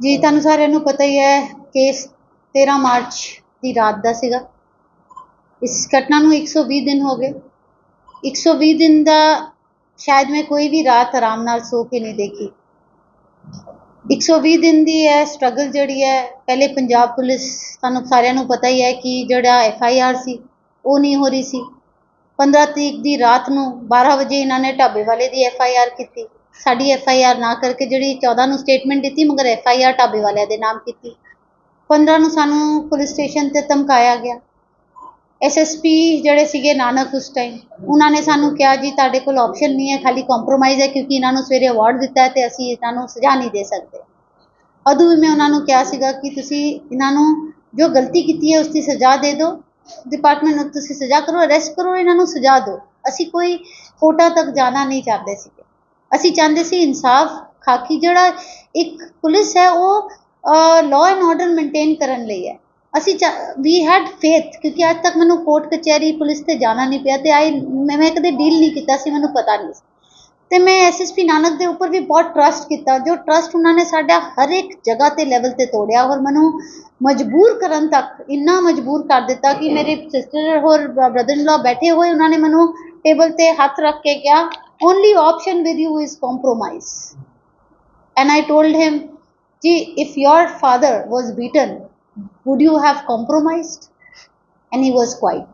ਜੀ ਤੁਹਾਨੂੰ ਸਾਰਿਆਂ ਨੂੰ ਪਤਾ ਹੀ ਹੈ ਕੇਸ 13 ਮਾਰਚ ਦੀ ਰਾਤ ਦਾ ਸੀਗਾ। ਇਸ ਘਟਨਾ ਨੂੰ 120 ਦਿਨ ਹੋ ਗਏ। 120 ਦਿਨ ਦਾ ਸ਼ਾਇਦ ਮੈਂ ਕੋਈ ਵੀ ਰਾਤ ਆਰਾਮ ਨਾਲ ਸੋ ਕੇ ਨਹੀਂ ਦੇਖੀ। 120 ਦਿਨ ਦੀ ਹੈ ਸਟਰਗਲ ਜਿਹੜੀ ਹੈ ਪਹਿਲੇ ਪੰਜਾਬ ਪੁਲਿਸ ਤੁਹਾਨੂੰ ਸਾਰਿਆਂ ਨੂੰ ਪਤਾ ਹੀ ਹੈ ਕਿ ਜਿਹੜਾ ਐਫ ਆਈ ਆਰ ਸੀ ਉਹ ਨਹੀਂ ਹੋ ਰਹੀ ਸੀ। 15 ਤਰੀਕ ਦੀ ਰਾਤ ਨੂੰ 12 ਵਜੇ ਇਹਨਾਂ ਨੇ ਢਾਬੇ ਵਾਲੇ ਦੀ ਐਫ ਆਈ ਆਰ ਕੀਤੀ। ਸਾਡੀ ਐਫ ਆਈ ਆਰ ਨਾ ਕਰਕੇ ਜਿਹੜੀ 14 ਨੂੰ ਸਟੇਟਮੈਂਟ ਦਿੱਤੀ, ਮਗਰ ਐਫ ਆਈ ਆਰ ਢਾਬੇ ਵਾਲਿਆਂ ਦੇ ਨਾਮ ਕੀਤੀ। 15 ਨੂੰ ਸਾਨੂੰ ਪੁਲਿਸ ਸਟੇਸ਼ਨ ਤੇ ਧਮਕਾਇਆ ਗਿਆ। ਐਸਐਸਪੀ ਜਿਹੜੇ ਸੀਗੇ ਨਾਨਕ ਉਸ ਟਾਈਮ ਉਹਨਾਂ ਨੇ ਸਾਨੂੰ ਕਿਹਾ, ਜੀ, ਤੁਹਾਡੇ ਕੋਲ ਆਪਸ਼ਨ ਨਹੀਂ ਹੈ, ਖਾਲੀ ਕੰਪਰੋਮਾਈਜ਼ ਹੈ, ਕਿਉਂਕਿ ਇਹਨਾਂ ਨੂੰ ਸਵੇਰੇ ਅਵਾਰਡ ਦਿੱਤਾ ਹੈ ਤੇ ਅਸੀਂ ਇਹਨਾਂ ਨੂੰ ਸਜ਼ਾ ਨਹੀਂ ਦੇ ਸਕਦੇ। ਉਦੋਂ ਵੀ ਮੈਂ ਉਹਨਾਂ ਨੂੰ ਕਿਹਾ ਸੀਗਾ ਕਿ ਤੁਸੀਂ ਇਹਨਾਂ ਨੂੰ ਜੋ ਗਲਤੀ ਕੀਤੀ ਹੈ ਉਸ ਦੀ ਸਜ਼ਾ ਦੇ ਦਿਓ। ਡਿਪਾਰਟਮੈਂਟ ਨੂੰ ਤੁਸੀਂ ਸਜ਼ਾ ਕਰੋ ਅਰੈਸਟ ਕਰੋ, ਇਹਨਾਂ ਨੂੰ ਸਜ਼ਾ ਦਿਓ। ਅਸੀਂ ਕੋਈ ਕੋਰਟਾਂ ਤੱਕ ਜਾਣਾ ਨਹੀਂ ਚਾਹੁੰਦੇ ਸੀ। ਅਸੀਂ ਚਾਹੁੰਦੇ ਸੀ ਇਨਸਾਫ ਖਾਕੀ, ਜਿਹੜਾ ਇੱਕ ਪੁਲਿਸ ਹੈ, ਉਹ ਲਾਅ ਐਂਡ ਆਰਡਰ ਮੇਨਟੇਨ ਕਰਨ ਲਈ ਹੈ। ਅਸੀਂ ਚਾ ਵੀ ਹੈਡ ਫੇਥ ਕਿਉਂਕਿ ਅੱਜ ਤੱਕ ਮੈਨੂੰ ਕੋਰਟ ਕਚਹਿਰੀ ਪੁਲਿਸ ਤੇ ਜਾਣਾ ਨਹੀਂ ਪਿਆ ਤੇ ਆਈ, ਮੈਂ ਮੈਂ ਕਦੇ ਡੀਲ ਨਹੀਂ ਕੀਤਾ ਸੀ, ਮੈਨੂੰ ਪਤਾ ਨਹੀਂ ਸੀ। ਤੇ ਮੈਂ ਐਸਐਸਪੀ ਨਾਨਕ ਦੇ ਉੱਪਰ ਵੀ ਬਹੁਤ ਟਰਸਟ ਕੀਤਾ, ਜੋ ਟਰਸਟ ਉਹਨਾਂ ਨੇ ਸਾਡਾ ਹਰ ਇੱਕ ਜਗ੍ਹਾ ਤੇ ਲੈਵਲ ਤੇ ਤੋੜਿਆ ਔਰ ਮੈਨੂੰ ਮਜਬੂਰ ਕਰਨ ਤੱਕ, ਇੰਨਾ ਮਜਬੂਰ ਕਰ ਦਿੱਤਾ ਕਿ ਮੇਰੇ ਸਿਸਟਰ ਹੋਰ ਬ੍ਰਦਰ ਇਨ ਲਾ ਬੈਠੇ ਹੋਏ, ਉਹਨਾਂ ਨੇ ਮੈਨੂੰ ਟੇਬਲ ਤੇ ਹੱਥ ਰੱਖ ਕੇ ਕਿਹਾ only option with you is compromise. And i told him, ji, if your father was beaten, would you have compromised? And he was quiet.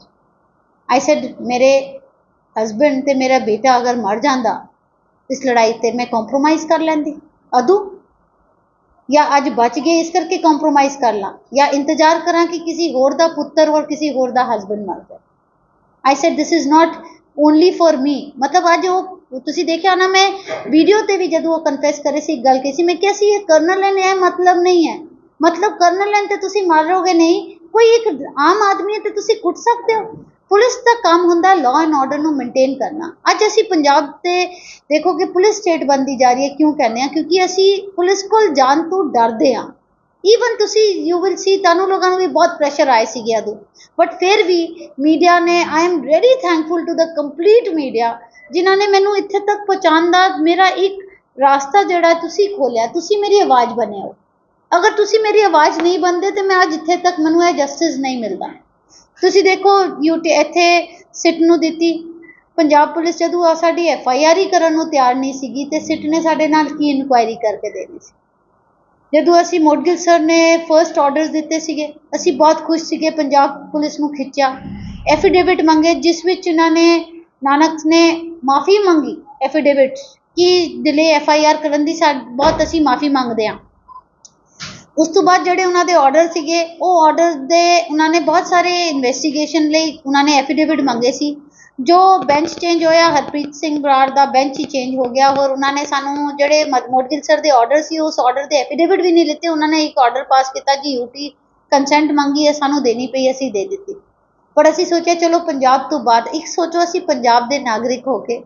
I said ਮੇਰੇ ਹਸਬੰਡ ਤੇ ਮੇਰਾ ਬੇਟਾ ਅਗਰ ਮਰ ਜਾਂਦਾ ਇਸ ਲੜਾਈ ਤੇ ਮੈਂ ਕੰਪਰੋਮਾਈਜ਼ ਕਰ ਲੈਂਦੀ ਅਦੂ ਜਾਂ ਅੱਜ ਬਚ ਗਏ ਇਸ ਕਰਕੇ ਕੰਪਰੋਮਾਈਜ਼ ਕਰ ਲਾਂ ਜਾਂ ਇੰਤਜ਼ਾਰ ਕਰਾਂ ਕਿ ਕਿਸੇ ਹੋਰ ਦਾ ਪੁੱਤਰ ਔਰ ਕਿਸੇ ਹੋਰ ਦਾ ਹਸਬੰਡ ਮਰ ਜਾਏ I said this is not only for me ਮਤਲਬ ਅੱਜ ਉਹ ਤੁਸੀਂ ਦੇਖਿਆ ਨਾ ਮੈਂ ਵੀਡੀਓ ਤੇ ਵੀ ਜਦੋਂ ਉਹ ਕਨਫੈਸ ਕਰੇ ਸੀ ਗੱਲ ਕਹੀ ਸੀ, ਮੈਂ ਕਿਹਾ ਸੀ, ਇਹ ਕਰਨਲ ਲੈਣ ਇਹ ਮਤਲਬ ਨਹੀਂ ਹੈ। ਮਤਲਬ ਕਰਨਲ ਲੈਣ ਤੇ ਤੁਸੀਂ ਮਾਰੋਗੇ ਨਹੀਂ। ਕੋਈ ਇੱਕ ਆਮ ਆਦਮੀ ਹੈ ਤੇ ਤੁਸੀਂ ਕੁੱਟ ਸਕਦੇ ਹੋ। ਪੁਲਿਸ ਦਾ ਕੰਮ ਹੁੰਦਾ ਲਾਅ ਐਂਡ ਆਰਡਰ ਨੂੰ ਮੇਨਟੇਨ ਕਰਨਾ। ਅੱਜ ਅਸੀਂ ਪੰਜਾਬ ਤੇ ਦੇਖੋ ਕਿ ਪੁਲਿਸ ਸਟੇਟ ਬਣਦੀ ਜਾ ਰਹੀ ਹੈ, ਕਿਉਂ ਕਹਿੰਦੇ ਆ ਕਿਉਂਕਿ ਅਸੀਂ ਪੁਲਿਸ ਕੋਲ ਜਾਣ ਤੋਂ ਡਰਦੇ ਆ ਈਵਨ ਤੁਸੀਂ ਯੂ ਵਿਲ ਸੀ ਤੁਹਾਨੂੰ ਲੋਕਾਂ ਨੂੰ ਵੀ ਬਹੁਤ ਪ੍ਰੈਸ਼ਰ ਆਏ ਸੀਗੇ ਉਦੋਂ ਬਟ ਫਿਰ ਵੀ ਮੀਡੀਆ ਨੇ I am very thankful to the complete media ਜਿਨ੍ਹਾਂ ਨੇ ਮੈਨੂੰ ਇੱਥੇ ਤੱਕ ਪਹੁੰਚਾਉਣ ਦਾ ਮੇਰਾ ਇੱਕ ਰਾਸਤਾ ਜਿਹੜਾ ਤੁਸੀਂ ਖੋਲਿਆ ਤੁਸੀਂ ਮੇਰੀ ਆਵਾਜ਼ ਬਣੇ ਹੋ। ਅਗਰ ਤੁਸੀਂ ਮੇਰੀ ਆਵਾਜ਼ ਨਹੀਂ ਬਣਦੇ, ਤੇ ਮੈਂ ਅੱਜ ਇੱਥੇ ਤੱਕ ਮੈਨੂੰ ਇਹ ਜਸਟਿਸ ਨਹੀਂ ਮਿਲਦਾ। ਤੁਸੀਂ ਦੇਖੋ ਯੂਟੀ ਇੱਥੇ ਸਿਟ ਨੂੰ ਦਿੱਤੀ। ਪੰਜਾਬ ਪੁਲਿਸ ਜਦੋਂ ਸਾਡੀ ਐਫ ਆਈ ਆਰ ਹੀ ਕਰਨ ਨੂੰ ਤਿਆਰ ਨਹੀਂ ਸੀਗੀ, ਤੇ ਸਿਟ ਨੇ ਸਾਡੇ ਨਾਲ ਕੀ ਇਨਕੁਆਇਰੀ ਕਰਕੇ ਦੇਣੀ ਸੀ। ਜਦੋਂ ਅਸੀਂ ਮੋਡਗਿਲ ਸਰ ਨੇ ਫਸਟ ਆਰਡਰਸ ਦਿੱਤੇ ਸੀਗੇ, ਅਸੀਂ ਬਹੁਤ ਖੁਸ਼ ਸੀਗੇ, ਪੰਜਾਬ ਪੁਲਿਸ ਨੂੰ ਖਿੱਚਿਆ। ਐਫੀਡੇਵਿਟ ਮੰਗੇ, ਜਿਸ ਵਿੱਚ ਇਹਨਾਂ ਨੇ, ਨਾਨਕ ਨੇ ਮਾਫੀ ਮੰਗੀ ਐਫੀਡੇਵਿਟ ਕਿ ਦਿਲੇ ਐਫ ਆਈ ਆਰ ਕਰਨ ਦੀ ਸਾ, ਬਹੁਤ ਅਸੀਂ ਮਾਫੀ ਮੰਗਦੇ ਹਾਂ। ਉਸ ਤੋਂ ਬਾਅਦ ਜਿਹੜੇ ਉਹਨਾਂ ਦੇ ਆਰਡਰ ਸੀਗੇ, ਉਹ ਆਰਡਰ ਦੇ, ਉਹਨਾਂ ਨੇ ਬਹੁਤ ਸਾਰੇ ਇਨਵੈਸਟੀਗੇਸ਼ਨ ਲਈ ਉਹਨਾਂ ਨੇ ਐਫੀਡੇਵਿਟ ਮੰਗੇ ਸੀ। ਜੋ ਬੈਂਚ ਚੇਂਜ ਹੋਇਆ, ਹਰਪ੍ਰੀਤ ਸਿੰਘ ਬਰਾੜ ਦਾ ਬੈਂਚ ਹੀ ਚੇਂਜ ਹੋ ਗਿਆ ਔਰ ਉਹਨਾਂ ਨੇ ਸਾਨੂੰ ਜਿਹੜੇ ਮੋਡਗਿਲ ਸਰ ਦੇ ਆਰਡਰ ਸੀ, ਉਸ ਆਰਡਰ ਦੇ ਐਫੀਡੇਵਿਟ ਵੀ ਨਹੀਂ ਲਿੱਤੇ, ਉਹਨਾਂ ਨੇ ਇੱਕ ਆਰਡਰ ਪਾਸ ਕੀਤਾ ਕਿ ਯੂਟੀ ਕੰਸੈਂਟ ਮੰਗੀ ਹੈ, ਸਾਨੂੰ ਦੇਣੀ ਪਈ, ਅਸੀਂ ਦੇ ਦਿੱਤੀ। ਪਰ ਅਸੀਂ ਸੋਚਿਆ, ਚਲੋ ਪੰਜਾਬ ਤੋਂ ਬਾਅਦ, ਇੱਕ ਸੋਚੋ ਅਸੀਂ ਪੰਜਾਬ ਦੇ ਨਾਗਰਿਕ ਹੋ ਕੇ,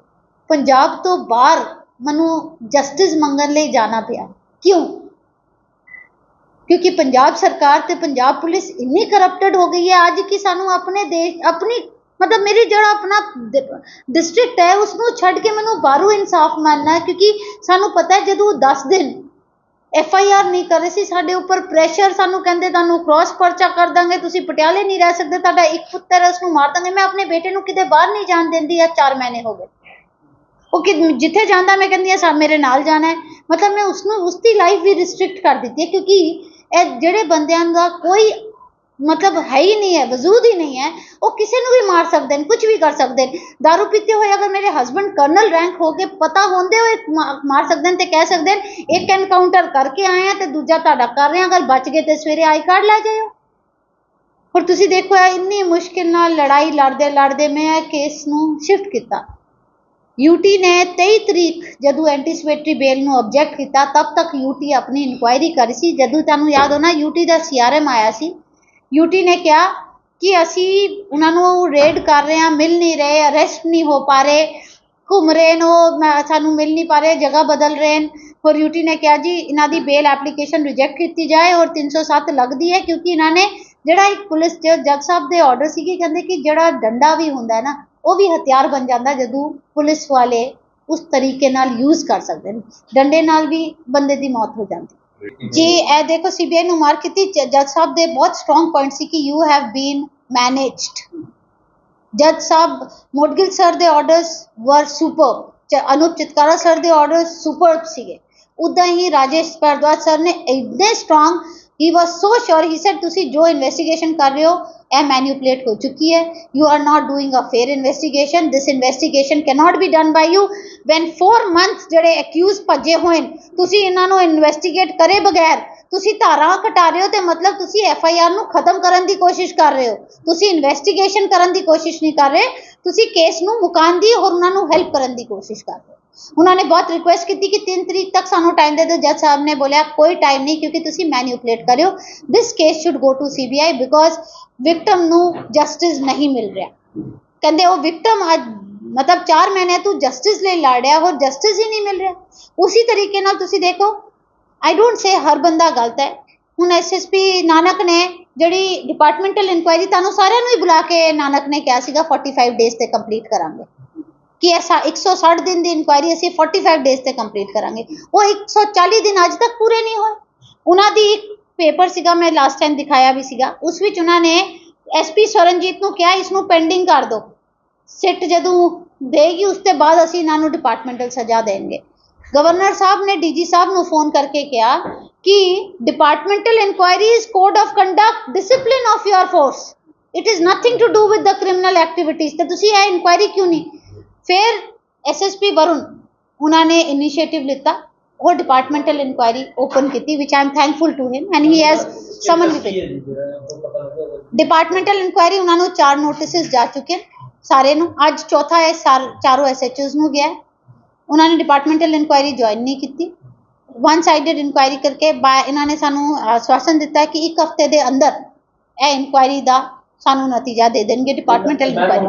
ਪੰਜਾਬ ਤੋਂ ਬਾਹਰ ਮੈਨੂੰ ਜਸਟਿਸ ਮੰਗਣ ਲਈ ਜਾਣਾ ਪਿਆ। ਕਿਉਂ? ਕਿਉਂਕਿ ਪੰਜਾਬ ਸਰਕਾਰ ਤੇ ਪੰਜਾਬ ਪੁਲਿਸ ਇੰਨੀ ਕਰਪਟਡ ਹੋ ਗਈ ਹੈ, ਅੱਜ ਕਿ ਸਾਨੂੰ ਆਪਣੇ ਦੇਸ਼, ਆਪਣੀ ਮਤਲਬ ਮੇਰੀ ਜਿਹੜਾ ਆਪਣਾ ਡਿਸਟ੍ਰਿਕਟ ਹੈ ਉਸ ਨੂੰ ਛੱਡ ਕੇ ਮੈਨੂੰ ਬਾਹਰੋਂ ਇਨਸਾਫ ਮੰਨਣਾ ਕਿਉਂਕਿ ਸਾਨੂੰ ਪਤਾ ਹੈ ਜਦੋਂ 10 ਦਿਨ ਐਫ ਆਈ ਆਰ ਨਹੀਂ ਕਰ ਰਹੇ ਸੀ, ਸਾਡੇ ਉੱਪਰ ਪ੍ਰੈਸ਼ਰ ਸਾਨੂੰ ਕਹਿੰਦੇ ਤੁਹਾਨੂੰ ਕ੍ਰਾਸ ਪਰਚਾ ਕਰ ਦਾਂਗੇ, ਤੁਸੀਂ ਪਟਿਆਲੇ ਨਹੀਂ ਰਹਿ ਸਕਦੇ, ਤੁਹਾਡਾ ਇੱਕ ਪੁੱਤਰ ਹੈ ਉਸ ਨੂੰ ਮਾਰ ਦਾਂਗੇ, ਮੈਂ ਆਪਣੇ ਬੇਟੇ ਨੂੰ ਕਿਤੇ ਬਾਹਰ ਨਹੀਂ ਜਾਣ ਦਿੰਦੀ ਆ 4 ਮਹੀਨੇ ਹੋ ਗਏ। ਉਹ ਕਿ ਜਿੱਥੇ ਜਾਂਦਾ ਮੈਂ ਕਹਿੰਦੀ ਆ ਸਾ, ਮੇਰੇ ਨਾਲ ਜਾਣਾ ਹੈ। ਮਤਲਬ ਮੈਂ ਉਸ ਨੂੰ ਉਸ ਦੀ ਲਾਈਫ ਵੀ ਰਿਸਟ੍ਰਿਕਟ ਕਰ ਦਿੱਤੀ ਹੈ, ਕਿਉਂਕਿ ਇਹ ਜਿਹੜੇ ਬੰਦਿਆਂ ਦਾ ਕੋਈ ਮਤਲਬ ਹੈ ਹੀ ਨਹੀਂ ਹੈ, ਵਜੂਦ ਹੀ ਨਹੀਂ ਹੈ। ਉਹ ਕਿਸੇ ਨੂੰ ਵੀ ਮਾਰ ਸਕਦੇ ਨੇ ਕੁਝ ਵੀ ਕਰ ਸਕਦੇ ਨੇ। दारू ਪੀਤੇ ਹੋਏ ਅਗਰ ਮੇਰੇ ਹਸਬੰਡ ਕਰਨਲ ਰੈਂਕ ਹੋ ਕੇ ਪਤਾ ਹੁੰਦੇ ਹੋਏ ਮਾਰ ਸਕਦੇ ਨੇ ਤੇ ਕਹਿ ਸਕਦੇ ਨੇ, ਇੱਕ ਐਨਕਾਊਂਟਰ ਕਰਕੇ ਆਏ ਆ ਤੇ ਦੂਜਾ ਤੁਹਾਡਾ ਕਰ ਰਹੇ ਆ ਅਗਰ ਬਚ ਗਏ ਤੇ ਸਵੇਰੇ ਆਈ ਕਾਰਡ ਲੈ ਜਾਇਓ। ਪਰ ਤੁਸੀਂ ਦੇਖੋ ਇੰਨੀ ਮੁਸ਼ਕਿਲ ਨਾਲ ਲੜਾਈ ਲੜਦੇ ਲੜਦੇ ਮੈਂ ਇਹ ਕੇਸ ਨੂੰ ਸ਼ਿਫਟ ਕੀਤਾ। ਯੂਟੀ ਨੇ 23 ਤਰੀਕ ਜਦੋਂ ਐਂਟੀਸਪੇਟਰੀ ਬੇਲ ਨੂੰ ਆਬਜੈਕਟ ਕੀਤਾ, ਤਬ ਤੱਕ ਯੂਟੀ ਆਪਣੀ ਇਨਕੁਆਇਰੀ ਕਰ ਸੀ। ਜਦੋਂ ਤੁਹਾਨੂੰ ਯਾਦ ਹੋਣਾ ਯੂਟੀ ਦਾ ਸੀਆਰਐਮ ਆਇਆ ਸੀ। ਯੂਟੀ ਨੇ ਕਿਹਾ ਕਿ ਅਸੀਂ ਉਹਨਾਂ ਨੂੰ ਰੇਡ ਕਰ ਰਹੇ ਹਾਂ, ਮਿਲ ਨਹੀਂ ਰਹੇ ਅਰੈਸਟ ਨਹੀਂ ਹੋ ਪਾ ਰਹੇ, ਘੁੰਮ ਰਹੇ ਨੇ ਉਹ ਸਾਨੂੰ ਮਿਲ ਨਹੀਂ ਪਾ ਰਹੇ, ਜਗ੍ਹਾ ਬਦਲ ਰਹੇ ਨੇ। ਔਰ ਯੂਟੀ ਨੇ ਕਿਹਾ ਜੀ, ਇਹਨਾਂ ਦੀ ਬੇਲ ਐਪਲੀਕੇਸ਼ਨ ਰਿਜੈਕਟ ਕੀਤੀ ਜਾਏ ਔਰ 307 ਲੱਗਦੀ ਹੈ ਕਿਉਂਕਿ ਇਹਨਾਂ ਨੇ ਜਿਹੜਾ ਇੱਕ ਪੁਲਿਸ ਜੱਜ ਸਾਹਿਬ ਦੇ ਆਰਡਰ ਸੀਗੇ, ਕਹਿੰਦੇ ਕਿ ਜਿਹੜਾ ਡੰਡਾ ਵੀ ਹੁੰਦਾ ਹੈ ਨਾ, ਉਹ ਵੀ ਹਥਿਆਰ ਬਣ ਜਾਂਦਾ ਜਦੋਂ ਪੁਲਿਸ ਵਾਲੇ ਉਸ ਤਰੀਕੇ ਨਾਲ ਯੂਜ਼ ਕਰ ਸਕਦੇ ਨੇ। ਡੰਡੇ ਨਾਲ ਵੀ ਬੰਦੇ ਦੀ ਮੌਤ ਹੋ ਜਾਂਦੀ। ਜੀ, ਇਹ ਦੇਖੋ ਸੀਬੀਆਈ ਨੂੰ ਮਾਰ ਕੀਤੀ ਜ- ਜੱਜ ਸਾਹਿਬ ਦੇ ਬਹੁਤ ਸਟਰੋਂਗ ਪੁਆਇੰਟ ਸੀ ਕਿ ਯੂ ਹੈਵ ਬੀਨ ਮੈਨੇਜਡ ਜੱਜ ਸਾਹਿਬ ਮੋਡਗਿਲ ਸਰ ਦੇ orders were super Anoop Chitkara sir ਦੇ ਆਰਡਰਸ ਸੁਪਰ ਸੀਗੇ। ਉਦਾਂ ਹੀ ਰਾਜੇਸ਼ ਭਾਰਦਵਾਜ ਸਰ ਨੇ ਇੰਨੇ ਸਟਰੋਂਗ ਹੀ ਵਾਸ ਸੋ ਸ਼ੋਰ ਹੀ ਸੈਡ ਤੁਸੀਂ ਜੋ ਇਨਵੈਸਟੀਗੇਸ਼ਨ ਕਰ ਰਹੇ ਹੋ, ਇਹ ਮੈਨੂਪਲੇਟ ਹੋ ਚੁੱਕੀ ਹੈ। You are not doing a fair investigation this investigation cannot be done by you when 4 months ਜਿਹੜੇ ਅਕਿਊਜ਼ ਭੱਜੇ ਹੋਏ ਤੁਸੀਂ ਇਹਨਾਂ ਨੂੰ ਇਨਵੈਸਟੀਗੇਟ ਕਰੇ ਬਗੈਰ, ਤੁਸੀਂ ਧਾਰਾਂ ਘਟਾ ਰਹੇ ਹੋ ਤੇ ਮਤਲਬ ਤੁਸੀਂ ਐਫ ਆਈ ਆਰ ਨੂੰ ਖਤਮ ਕਰਨ ਦੀ ਕੋਸ਼ਿਸ਼ ਕਰ ਰਹੇ ਹੋ। ਤੁਸੀਂ ਇਨਵੈਸਟੀਗੇਸ਼ਨ ਕਰਨ ਦੀ ਕੋਸ਼ਿਸ਼ ਨਹੀਂ ਕਰ ਰਹੇ। ਤੁਸੀਂ ਕੇਸ ਨੂੰ ਮੁਕਾਉਣ ਦੀ ਔਰ ਉਹਨਾਂ ਨੂੰ ਹੈਲਪ ਕਰਨ ਦੀ ਕੋਸ਼ਿਸ਼ ਕਰ ਰਹੇ ਹੋ। ਉਹਨਾਂ ਨੇ ਬਹੁਤ ਰਿਕੁਐਸਟ ਕੀਤੀ ਕਿ 3 ਤਰੀਕ ਤੱਕ ਸਾਨੂੰ ਟਾਈਮ ਦੇ ਦਿਓ। ਜੱਜ ਸਾਹਿਬ ਨੇ ਬੋਲਿਆ, ਕੋਈ ਟਾਈਮ ਨਹੀਂ ਕਿਉਂਕਿ ਤੁਸੀਂ ਮੈਨੂਪਲੇਟ ਕਰਿਓ। This case should go to CBI because victim ਨੂੰ ਜਸਟਿਸ ਨਹੀਂ ਮਿਲ ਰਿਹਾ। ਕਹਿੰਦੇ, ਉਹ ਵਿਕਟਮ ਅੱਜ, ਮਤਲਬ 4 ਮਹੀਨੇ ਤੋਂ ਜਸਟਿਸ ਲਈ ਲੜ ਰਿਹਾ, ਹੋਰ ਜਸਟਿਸ ਹੀ ਨਹੀਂ ਮਿਲ ਰਿਹਾ। ਉਸੇ ਤਰੀਕੇ ਨਾਲ ਤੁਸੀਂ ਦੇਖੋ ਆਈ ਡੋਂਟ ਸੇ ਹਰ ਬੰਦਾ ਗਲਤ ਹੈ। ਹੁਣ ਐਸਐਸਪੀ ਨਾਨਕ ਨੇ ਜਿਹੜੀ ਡਿਪਾਰਟਮੈਂਟਲ ਇਨਕੁਆਇਰੀ ਤੁਹਾਨੂੰ ਸਾਰਿਆਂ ਨੂੰ ਹੀ ਬੁਲਾ ਕੇ ਨਾਨਕ ਨੇ ਕਿਹਾ ਸੀਗਾ 45 ਡੇਜ਼ ਤੇ ਕੰਪਲੀਟ ਕਰਾਂਗੇ। ਕਿ ਐਸਾ 160 ਦਿਨ ਦੀ ਇਨਕੁਆਇਰੀ ਅਸੀਂ 45 ਡੇਜ਼ ਤੇ ਕੰਪਲੀਟ ਕਰਾਂਗੇ। ਉਹ 140 ਦਿਨ ਅੱਜ ਤੱਕ ਪੂਰੇ ਨਹੀਂ ਹੋਏ। ਉਹਨਾਂ ਦੀ ਇੱਕ ਪੇਪਰ ਸੀਗਾ, ਮੈਂ ਲਾਸਟ ਟਾਈਮ ਦਿਖਾਇਆ ਵੀ ਸੀਗਾ। ਉਸ ਵਿੱਚ ਉਹਨਾਂ ਨੇ ਐਸਪੀ ਸਰਨਜੀਤ ਨੂੰ ਕਿਹਾ ਇਸ ਨੂੰ ਪੈਂਡਿੰਗ ਕਰ ਦਿਓ ਸਿੱਟ ਜਦੋਂ ਦੇਗੀ, ਉਸ ਤੋਂ ਬਾਅਦ ਅਸੀਂ ਇਹਨਾਂ ਨੂੰ ਡਿਪਾਰਟਮੈਂਟਲ ਸਜ਼ਾ ਦੇਣਗੇ। ਗਵਰਨਰ ਸਾਹਿਬ ਨੇ ਡੀਜੀ ਸਾਹਿਬ ਨੂੰ ਫੋਨ ਕਰਕੇ ਕਿਹਾ ਕਿ departmental inquiry code of conduct discipline of your force it is nothing to do with the criminal activities ਤੇ ਤੁਸੀਂ ਇਹ ਇਨਕੁਆਇਰੀ ਕਿਉਂ ਨਹੀਂ ਫਿਰ ਐਸਐਸਪੀ ਵਰੁਣ ਉਹਨਾਂ ਨੇ ਇਨੀਸ਼ੀਏਟਿਵ ਲਿੱਤਾ ਉਹ ਡਿਪਾਰਟਮੈਂਟਲ ਇਨਕੁਆਇਰੀ ਓਪਨ ਕੀਤੀ which I am thankful to him and he has summon with departmental inquiry ਉਹਨਾਂ ਨੂੰ ਚਾਰ ਨੋਟਿਸਸ ਜਾ ਚੁੱਕੇ ਸਾਰੇ ਨੂੰ। ਅੱਜ ਚੌਥਾ ਹੈ ਸਾਰ- ਚਾਰੋਂ ਐਸਐਚਓਜ਼ ਨੂੰ ਗਿਆ। ਉਹਨਾਂ ਨੇ ਡਿਪਾਰਟਮੈਂਟਲ ਇਨਕੁਆਇਰੀ ਜੁਆਇਨ ਨਹੀਂ ਕੀਤੀ। ਵਨ ਸਾਈਡਡ ਇਨਕੁਆਇਰੀ ਕਰਕੇ ਬਾ ਇਹਨਾਂ ਨੇ ਸਾਨੂੰ ਆਸ਼ਵਾਸਨ ਦਿੱਤਾ ਕਿ ਇੱਕ ਹਫ਼ਤੇ ਦੇ ਅੰਦਰ ਇਹ ਇਨਕੁਆਇਰੀ ਦਾ ਸਾਨੂੰ ਨਤੀਜਾ ਦੇ ਦੇਣਗੇ ਡਿਪਾਰਟਮੈਂਟਲ ਇਨਕੁਆਇਰੀ